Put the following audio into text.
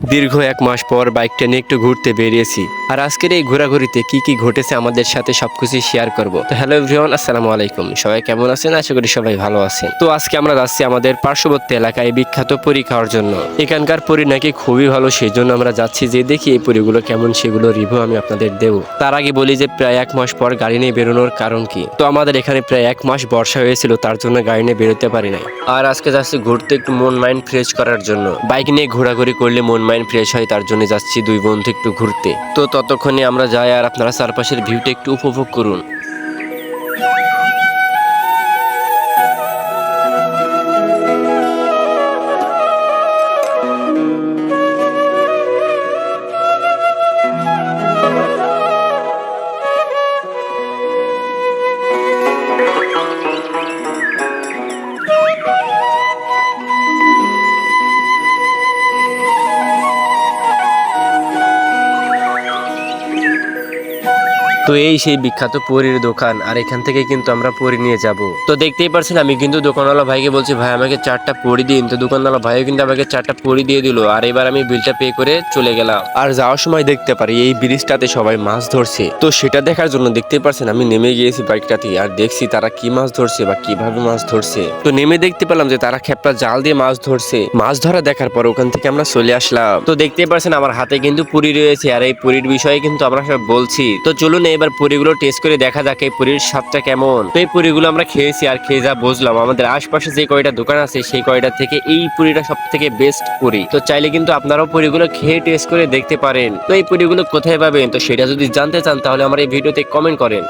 দীর্ঘ এক মাস পর বাইকটা নিয়ে একটু ঘুরতে বেরিয়েছি। আর আজকের এই ঘোরাঘুরিতে কি কি ঘটেছে আমাদের সাথে সবকিছু শেয়ার করব। তো হ্যালো এভরিওয়ান আসসালামু আলাইকুম। সবাই কেমন আছেন? আশা করি সবাই ভালো আছেন। তো আজকে আমরা যাচ্ছি আমাদের পার্শ্ববর্তী এলাকায় বিখ্যাত পুরী খাওয়ার জন্য। এখানকার পুরী নাকি খুবই ভালো সেই জন্য আমরা যাচ্ছি যে দেখি এই পুরীগুলো কেমন, সেগুলো রিভিউ আমি আপনাদের দেবো। তার আগে বলি যে প্রায় এক মাস পর গাড়ি নিয়ে বেরোনোর কারণ কি? তো আমাদের এখানে প্রায় এক মাস বর্ষা হয়েছিল, তার জন্য গাড়ি নিয়ে বেরোতে পারি নাই। আর আজকে যাচ্ছি ঘুরতে একটু মন মাইন্ড ফ্রেশ করার জন্য। বাইক নিয়ে ঘোরাঘুরি করলে মন মাইন্ড ফ্রেশ হয়, তার জন্য যাচ্ছি দুই বন্ধু একটু ঘুরতে। তো ততক্ষণে আমরা যাই আর আপনারা চারপাশের ভিউটা একটু উপভোগ করুন। তো এই সেই বিখ্যাত পরীর দোকান, আর এখান থেকে কিন্তু আমরা পরি নিয়ে যাব। তো দেখতেই পারছেন, আমি কিন্তু দোকানওয়ালা ভাইকে বলছি, ভাই, আমাকে চারটা পরি দিন। তো দোকানওয়ালা ভাইও কিন্তু আমাকে চারটা পরি দিয়ে দিল, আর এবার আমি বিলটা পে করে চলে গেলাম। আর যাওয়ার সময় দেখতে পারি, এই ব্রিজটাতে সবাই মাছ ধরছে। তো সেটা দেখার জন্য দেখতে পারছেন, আমি নেমে গিয়েছি বাইকটাতে, আর দেখছি তারা কি মাছ ধরছে বা কীভাবে মাছ ধরছে। তো নেমে দেখতে পেলাম যে তারা খেপটা জাল দিয়ে মাছ ধরছে। মাছ ধরা দেখার পর ওখান থেকে আমরা চলে আসলাম। তো দেখতে পারছেন, আমার হাতে কিন্তু পুরি রয়েছে, আর এই পুরীর বিষয়ে কিন্তু আমরা সব বলছি। তো চলুন এবার পুরিগুলো টেস্ট করে দেখা যাক এই পুরীর স্বাদটা কেমন। তো এই পুরিগুলো আমরা খেয়েছি আর খেয়ে যা বুঝলাম, আমাদের আশপাশে যে কয়টা দোকান আছে সেই কয়টা থেকে এই পুরিটা সব থেকে বেস্ট পুরি। তো চাইলে কিন্তু আপনারাও পুরিগুলো খেয়ে টেস্ট করে দেখতে পারেন। তো এই পুরিগুলো কোথায় পাবেন? তো সেটা যদি জানতে চান তাহলে আমার এই ভিডিওতে কমেন্ট করেন।